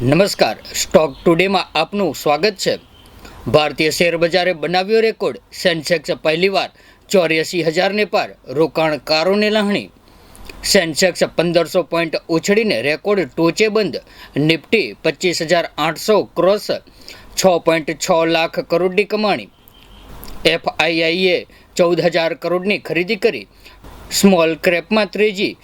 નમસ્કાર. સ્ટોક ટુડેમાં આપનું સ્વાગત છે. ભારતીય શેર બજારે બનાવ્યો રેકોર્ડ. સેન્સેક્સ પહેલીવાર ચોર્યાસી હજારને પાર રોકાણકારોને લાહણી. સેન્સેક્સ પંદરસો પોઈન્ટ ઉછળીને રેકોર્ડ ટોચે બંધ. નિફ્ટી પચીસ હજાર આઠસો ક્રોસ છ પોઈન્ટ છ લાખ કરોડની કમાણી. એફઆઈઆઈએ ચૌદ હજાર કરોડની ખરીદી કરી. સ્મોલ ક્રેપમાં ત્રીજી.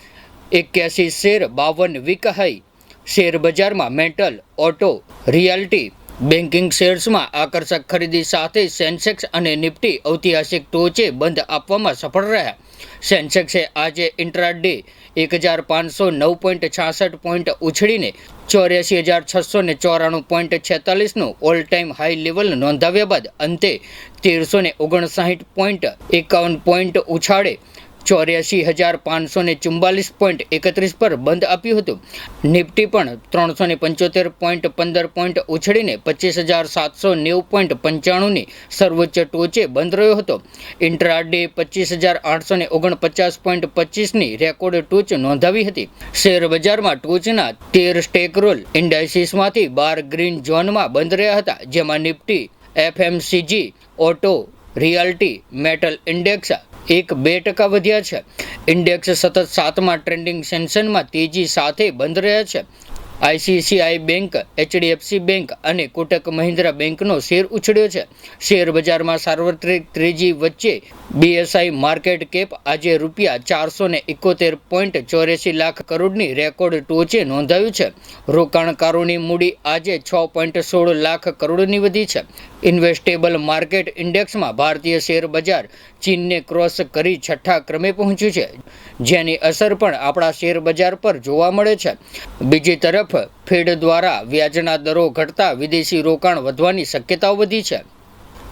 એક્યાસી શેર બાવન વીક હાઈ. શેર બજારમાં મેટલ ઓટો, રિયાલ્ટી, બેન્કિંગ શેર્સમાં આકર્ષક ખરીદી સાથે સેન્સેક્સ અને નિફ્ટી ઐતિહાસિક ટોચે બંધ આપવામાં સફળ રહ્યા. સેન્સેક્સે આજે ઇન્ટ્રાડે એક હજાર પાંચસો નવ પોઈન્ટ છાસઠ પોઈન્ટ ઉછળીને ચોર્યાસી હજાર છસો ને ચોરાણું પોઈન્ટ છેતાલીસનું ઓલ ટાઈમ હાઈ લેવલ નોંધાવ્યા બાદ અંતે તેરસો ને ઓગણસાઠ પોઈન્ટ એકાવન પોઈન્ટ ઉછાળે. ચોર્યાસી હજાર પાંચસો ને ચુમ્બાલીસ પોઈન્ટ એકત્રીસ પર બંધ આપ્યું હતું. નિફ્ટી પણ ત્રણસો ને પંચોતેર પોઈન્ટ પંદર પોઈન્ટ ઉછળીને પચીસ હજાર સાતસો નેવું પોઈન્ટ પંચાણુંની સર્વોચ્ચ ટોચે બંધ રહ્યો હતો. ઇન્ટ્રાડે પચીસ હજાર આઠસો ને ઓગણપચાસ પોઈન્ટ પચીસની રેકોર્ડ ટોચ નોંધાવી હતી. શેર બજારમાં ટોચના તેર સ્ટેક રોલ ઇન્ડાઇસીસમાંથી બાર ગ્રીન ઝોનમાં બંધ રહ્યા હતા, જેમાં Nifty, FMCG, auto, realty, metal index એક બે ટકા વધ્યા છે. ઇન્ડેક્સ સતત સાતમા ટ્રેન્ડિંગ સેન્સનમાં તેજી સાથે બંધ રહ્યા છે. આઈસીસીઆઈ બેંક, એચડીએફસી બેંક અને કોટક મહિન્દ્રા બેંકનો શેર ઉછળ્યો છે. શેર બજારમાં સાર્વત્રિક ત્રીજી વચ્ચે બીએસઆઈ માર્કેટ કેપ આજે રૂપિયા ચારસો ને એકોતેર પોઈન્ટ ચોર્યાસી લાખ કરોડની રેકોર્ડ ટોચે નોંધાયું છે. રોકાણકારોની મૂડી આજે છ પોઈન્ટ સોળ લાખ કરોડની વધી છે. ઇન્વેસ્ટેબલ માર્કેટ ઇન્ડેક્સમાં ભારતીય શેર બજાર ચીનને ક્રોસ કરી છઠ્ઠા ક્રમે પહોંચ્યું છે, જેની અસર પણ આપણા શેર બજાર પર જોવા મળે છે. બીજી તરફ, ફેડ દ્વારા વ્યાજના દરો ઘટતા વિદેશી રોકાણ વધવાની શક્યતાઓ વધી છે.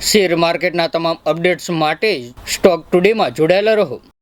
શેર માર્કેટના તમામ અપડેટ્સ માટે સ્ટોક ટુડેમાં જોડાયેલા રહો.